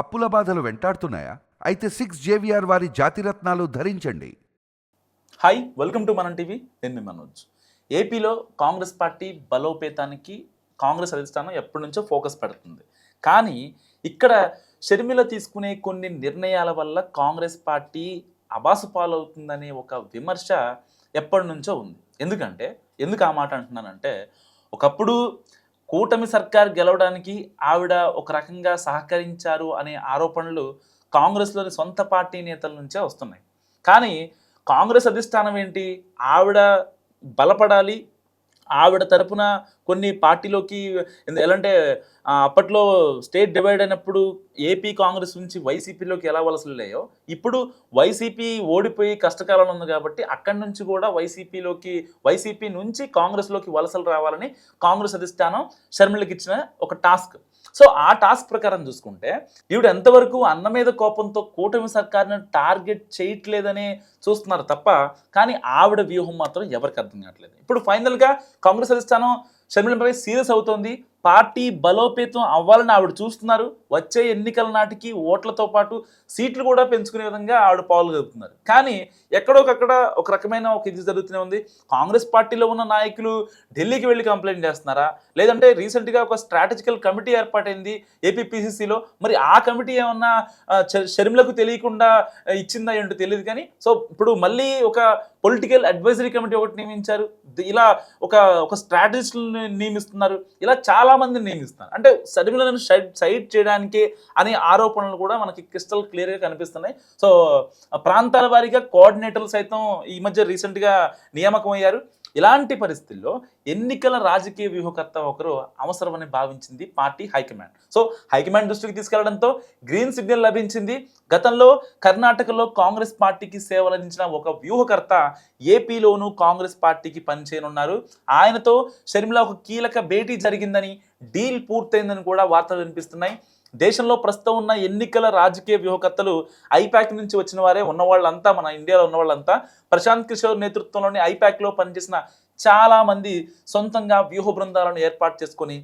అప్పుల బాధలు వెంటాడుతున్నాయా? అయితే సిక్స్ జేవిఆర్ వారి జాతిరత్నాలు ధరించండి. Hi welcome to Manam TV నేను మీ మనోజ్. ఏపీలో కాంగ్రెస్ పార్టీ బలోపేతానికి కాంగ్రెస్ అధిష్టానం ఎప్పటి నుంచో ఫోకస్ పెడుతుంది. కానీ ఇక్కడ షర్మిల తీసుకునే కొన్ని నిర్ణయాల వల్ల కాంగ్రెస్ పార్టీ అబాసు పాలవుతుందనే ఒక విమర్శ ఎప్పటి నుంచో ఉంది. ఎందుకంటే ఎందుకు ఆ మాట అంటున్నానంటే ఒకప్పుడు కూటమి సర్కార్ గెలవడానికి ఆవిడ ఒక రకంగా సహకరించారు అనే ఆరోపణలు కాంగ్రెస్లోని సొంత పార్టీ నేతల నుంచే వస్తున్నాయి. కానీ కాంగ్రెస్ అధిష్టానం ఏంటి? ఆవిడ బలపడాలి. ఆవిడ తరపున కొన్ని పార్టీలోకి ఎలా అంటే అప్పట్లో స్టేట్ డివైడ్ అయినప్పుడు ఏపీ కాంగ్రెస్ నుంచి వైసీపీలోకి ఎలా వలసలు ఇప్పుడు వైసీపీ ఓడిపోయి కష్టకాలంలో ఉంది కాబట్టి అక్కడి నుంచి కూడా వైసీపీలోకి వైసీపీ నుంచి కాంగ్రెస్లోకి వలసలు రావాలని కాంగ్రెస్ అధిష్టానం షర్మిలకి ఇచ్చిన ఒక టాస్క్. సో ఆ టాస్క్ ప్రకారం చూసుకుంటే ఈవిడ ఎంతవరకు అన్న మీద కోపంతో కూటమి సర్కార్ని టార్గెట్ చేయట్లేదని చూస్తున్నారు తప్ప కానీ ఆవిడ వ్యూహం మాత్రం ఎవరికి అర్థం కావట్లేదు. ఇప్పుడు ఫైనల్గా కాంగ్రెస్ అధిష్టానం షర్మిలపై సీరియస్ అవుతోంది. పార్టీ బలోపేతం అవ్వాలని ఆవిడ చూస్తున్నారు. వచ్చే ఎన్నికల నాటికి ఓట్లతో పాటు సీట్లు కూడా పెంచుకునే విధంగా ఆవిడ పావులు కలుపుతున్నారు. కానీ ఎక్కడోకక్కడ ఒక రకమైన ఒక ఇది జరుగుతూనే ఉంది. కాంగ్రెస్ పార్టీలో ఉన్న నాయకులు ఢిల్లీకి వెళ్ళి కంప్లైంట్ చేస్తున్నారా? లేదంటే రీసెంట్గా ఒక స్ట్రాటజికల్ కమిటీ ఏర్పాటైంది ఏపీపీసీసీలో. మరి ఆ కమిటీ ఏమన్నా షర్మిలకు తెలియకుండా ఇచ్చిందా ఏంటో తెలియదు కానీ. సో ఇప్పుడు మళ్ళీ ఒక పొలిటికల్ అడ్వైజరీ కమిటీ ఒకటి నియమించారు. ఇలా ఒక ఒక స్ట్రాటజిస్టులను నియమిస్తున్నారు. ఇలా చాలా మందిని నియమిస్తున్నారు. అంటే షర్మిలను సైడ్ సైడ్ చేయడానికి అనే ఆరోపణలు కూడా మనకి క్రిస్టల్ క్లియర్గా కనిపిస్తున్నాయి. సో ప్రాంతాల వారీగా కోఆర్డినేటర్లు సైతం ఈ మధ్య రీసెంట్గా నియామకం అయ్యారు ఇలాంటి పరిస్థితుల్లో ఎన్నికల రాజకీయ వ్యూహకర్త ఒకరు అవసరమని భావించింది పార్టీ హైకమాండ్. సో హైకమాండ్ దృష్టికి తీసుకెళ్ళడంతో గ్రీన్ సిగ్నల్ లభించింది. గతంలో కర్ణాటకలో కాంగ్రెస్ పార్టీకి సేవలందించిన ఒక వ్యూహకర్త ఏపీలోనూ కాంగ్రెస్ పార్టీకి పనిచేయనున్నారు. ఆయనతో షర్మిల ఒక కీలక భేటీ జరిగిందని డీల్ పూర్తయిందని కూడా వార్తలు వినిపిస్తున్నాయి. దేశంలో ప్రస్తుతం ఉన్న ఎన్నికల రాజకీయ వ్యూహకర్తలు ఐపాక్ నుంచి వచ్చిన వారే ఉన్న వాళ్ళంతా మన ఇండియాలో ఉన్న వాళ్ళంతా ప్రశాంత్ కిషోర్ నేతృత్వంలోని ఐపాక్లో పనిచేసిన చాలామంది సొంతంగా వ్యూహ బృందాలను ఏర్పాటు చేసుకొని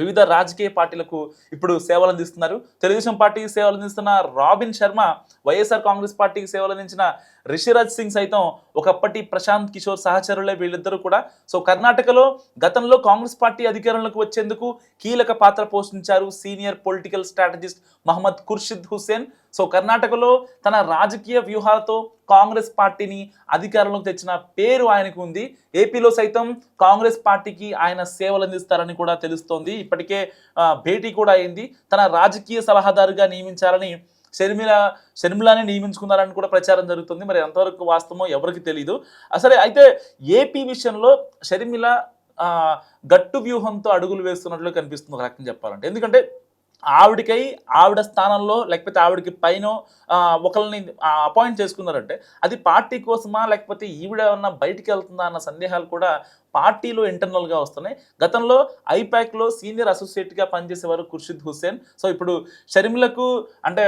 వివిధ రాజకీయ పార్టీలకు ఇప్పుడు సేవలు అందిస్తున్నారు. తెలుగుదేశం పార్టీకి సేవలు అందిస్తున్న రాబిన్ శర్మ వైఎస్ఆర్ కాంగ్రెస్ పార్టీకి సేవలు అందించిన రిషిరాజ్ సింగ్ సైతం ఒకప్పటి ప్రశాంత్ కిషోర్ సహచరులే వీళ్ళిద్దరూ కూడా. సో కర్ణాటకలో గతంలో కాంగ్రెస్ పార్టీ అధికారంలోకి వచ్చేందుకు కీలక పాత్ర పోషించారు senior political strategist Mohammed Khurshid Hussain. So కర్ణాటకలో తన రాజకీయ వ్యూహాలతో కాంగ్రెస్ పార్టీని అధికారంలోకి తెచ్చిన పేరు ఆయనకు ఉంది. ఏపీలో సైతం కాంగ్రెస్ పార్టీకి ఆయన సేవలు అందిస్తారని కూడా తెలుస్తోంది. ఇప్పటికే భేటీ కూడా అయింది. తన రాజకీయ సలహాదారుగా నియమించాలని షర్మిల షర్మిలాని నియమించుకున్నారని కూడా ప్రచారం జరుగుతుంది. మరి ఎంతవరకు వాస్తవమో ఎవరికి తెలియదు అసలే అయితే ఏపీ విషయంలో షర్మిల గట్టు వ్యూహంతో అడుగులు వేస్తున్నట్లు కనిపిస్తుంది ఒక రకంగా చెప్పాలంటే. ఎందుకంటే ఆవిడకై ఆవిడ స్థానంలో లేకపోతే ఆవిడకి పైన ఒకరిని అపాయింట్ చేసుకున్నారంటే అది పార్టీ కోసమా లేకపోతే ఈవిడ ఏమన్నా బయటికి వెళ్తుందా అన్న సందేహాలు కూడా పార్టీలో ఇంటర్నల్గా వస్తున్నాయి. గతంలో ఐపాక్లో సీనియర్ అసోసియేట్గా పనిచేసేవారు ఖుర్షిద్ హుస్సేన్. సో ఇప్పుడు షర్మిలకు అంటే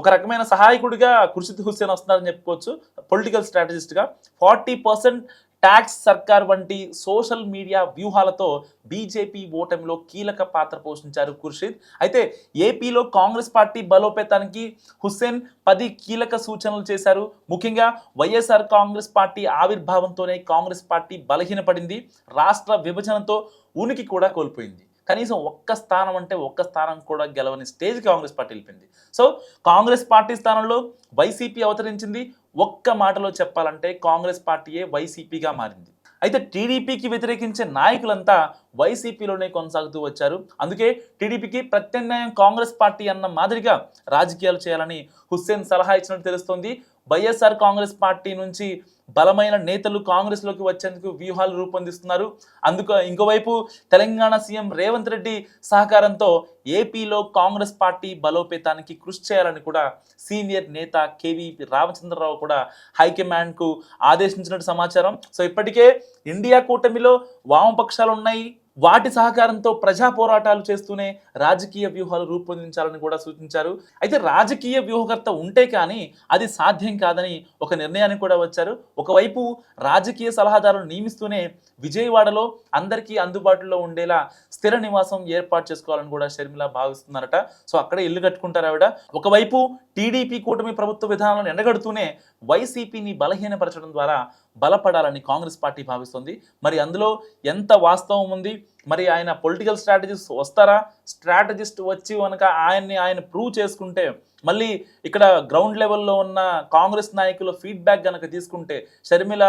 ఒక రకమైన సహాయకుడిగా ఖుర్షిద్ హుస్సేన్ వస్తున్నారని చెప్పుకోవచ్చు. పొలిటికల్ స్ట్రాటజిస్ట్గా ఫార్టీ పర్సెంట్ ట్యాక్స్ సర్కార్ వంటి సోషల్ మీడియా వ్యూహాలతో బీజేపీ ఓటమిలో కీలక పాత్ర పోషించారు ఖుర్షిద్ అయితే ఏపీలో కాంగ్రెస్ పార్టీ బలోపేతానికి హుస్సేన్ పది కీలక సూచనలు చేశారు. ముఖ్యంగా వైఎస్ఆర్ కాంగ్రెస్ పార్టీ ఆవిర్భావంతోనే కాంగ్రెస్ పార్టీ బలహీనపడింది. రాష్ట్ర విభజనతో ఉనికి కూడా కోల్పోయింది. కనీసం ఒక్క స్థానం అంటే ఒక్క స్థానం కూడా గెలవని స్టేజ్ కాంగ్రెస్ పార్టీ వెళ్ళిపోయింది. సో కాంగ్రెస్ పార్టీ స్థానంలో వైసీపీ అవతరించింది. ఒక్క మాటలో చెప్పాలంటే కాంగ్రెస్ పార్టీయే వైసీపీగా మారింది. అయితే టీడీపీకి వ్యతిరేకించే నాయకులంతా వైసీపీలోనే కొనసాగుతూ వచ్చారు. అందుకే టీడీపీకి ప్రత్యామ్నాయం కాంగ్రెస్ పార్టీ అన్న మాదిరిగా రాజకీయాలు చేయాలని హుస్సేన్ సలహా ఇచ్చినట్టు తెలుస్తోంది. వైఎస్ఆర్ కాంగ్రెస్ పార్టీ నుంచి బలమైన నేతలు కాంగ్రెస్లోకి వచ్చేందుకు వ్యూహాలు రూపొందిస్తున్నారు. అందుకు ఇంకోవైపు తెలంగాణ సీఎం రేవంత్ రెడ్డి సహకారంతో ఏపీలో కాంగ్రెస్ పార్టీ బలోపేతానికి కృషి చేయాలని కూడా సీనియర్ నేత కేవీ రామచంద్రరావు కూడా హైకమాండ్కు ఆదేశించినట్టు సమాచారం. సో ఇప్పటికే ఇండియా కూటమిలో వామపక్షాలు ఉన్నాయి వాటి సహకారంతో ప్రజా పోరాటాలు చేస్తూనే రాజకీయ వ్యూహాలు రూపొందించాలని కూడా సూచించారు. అయితే రాజకీయ వ్యూహకర్త ఉంటే కానీ అది సాధ్యం కాదని ఒక నిర్ణయానికి కూడా వచ్చారు. ఒకవైపు రాజకీయ సలహాదారులు నియమిస్తూనే విజయవాడలో అందరికీ అందుబాటులో ఉండేలా స్థిర నివాసం ఏర్పాటు చేసుకోవాలని కూడా షర్మిల భావిస్తున్నారట. సో అక్కడే ఇల్లు కట్టుకుంటారు ఆవిడ. ఒకవైపు టీడీపీ కూటమి ప్రభుత్వ విధానాలను ఎండగడుతూనే వైసీపీని బలహీనపరచడం ద్వారా బలపడాలని కాంగ్రెస్ పార్టీ భావిస్తుంది. మరి అందులో ఎంత వాస్తవం ఉంది? మరి ఆయన పొలిటికల్ స్ట్రాటజిస్ట్ వస్తారా? స్ట్రాటజిస్ట్ వచ్చి కనుక ఆయన్ని ఆయన ప్రూవ్ చేసుకుంటే మళ్ళీ ఇక్కడ గ్రౌండ్ లెవెల్లో ఉన్న కాంగ్రెస్ నాయకుల ఫీడ్బ్యాక్ కనుక తీసుకుంటే షర్మిల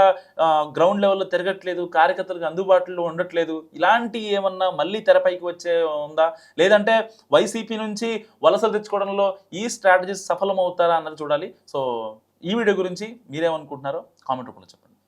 గ్రౌండ్ లెవెల్లో తిరగట్లేదు కార్యకర్తలకు అందుబాటులో ఉండట్లేదు ఇలాంటి ఏమన్నా మళ్ళీ తెరపైకి వచ్చే ఉందా? లేదంటే వైసీపీ నుంచి వలసలు తెచ్చుకోవడంలో ఈ స్ట్రాటజీస్ సఫలం అవుతారా అన్నది చూడాలి. సో ఈ వీడియో గురించి మీరేమనుకుంటున్నారో కామెంట్ రూపంలో చెప్పండి.